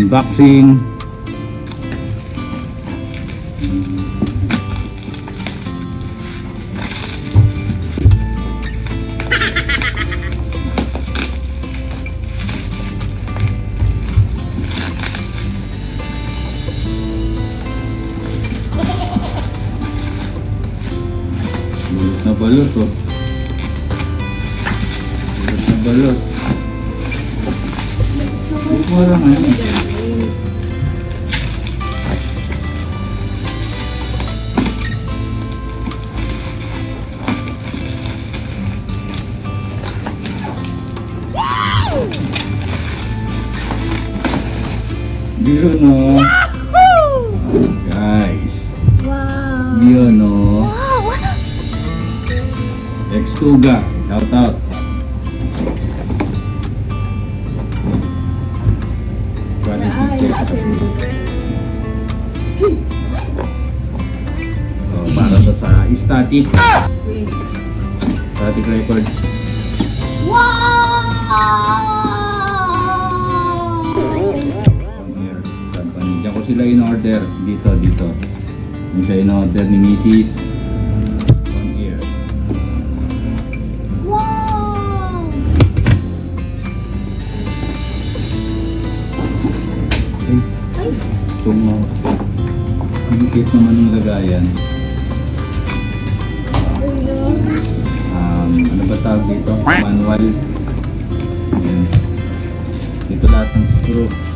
unboxing. Na balot oh. Balot na balot. Mo lang Yun oh. Guys. Wow. Yun oh. Ex-Tuga. Shout out. Quality check. So, para to sa static. Static record. Wow! Sila in-order. Dito, dito. Yung siya in-order ni Mrs. On air. Wow! Ay, Ay, tungo. Ang cute naman yung lagayan. um, ano ba tawag dito? Manual. Ayan. Dito lahat ng screw.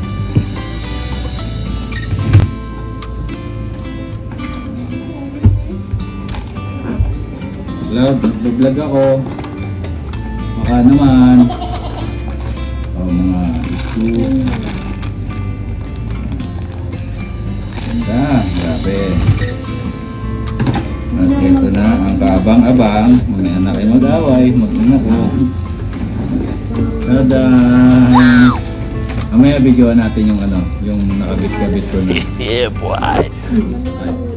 Hello, nag-vlog ako. Baka naman. Oh, mga screw. Ganda, grabe. At ito na ang kaabang-abang. Mamaya na kayo mag-away, mag-ina ko. Tada! Mamaya videoan natin yung ano, yung nakabit-kabit ko na. Yeah, boy.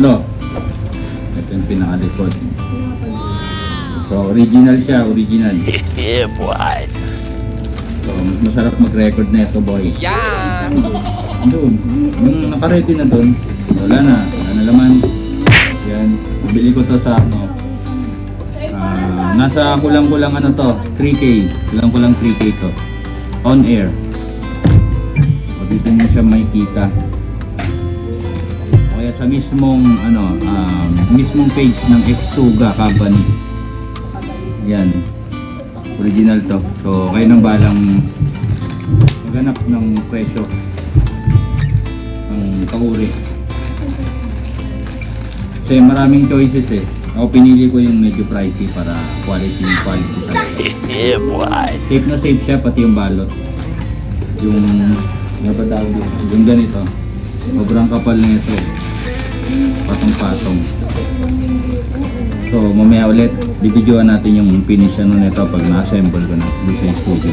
Tatlo. Ito yung pinakalikod. So, original siya, original. Yeah, boy. So, mas masarap mag-record na ito, boy. Yan! Doon. Yung naka-ready na doon, wala na. Wala na laman. Yan. Bili ko to sa ano. ah, nasa kulang-kulang ano to, 3K. Kulang-kulang 3K to. On air. O dito mo siya makikita. Sa mismong ano, um, mismong page ng X2ga company. Yan. Original to. So kayo nang balang maghanap ng presyo ang kauri. Kasi maraming choices eh. Ako pinili ko yung medyo pricey para quality quality. Yeah, boy. Safe na safe siya pati yung balot. Yung ano ba tawag dito? Yung ganito. Sobrang kapal na ito. Patong-patong. So mamaya ulit bibidyoan natin yung finish ano nito pag na-assemble ko na sa studio.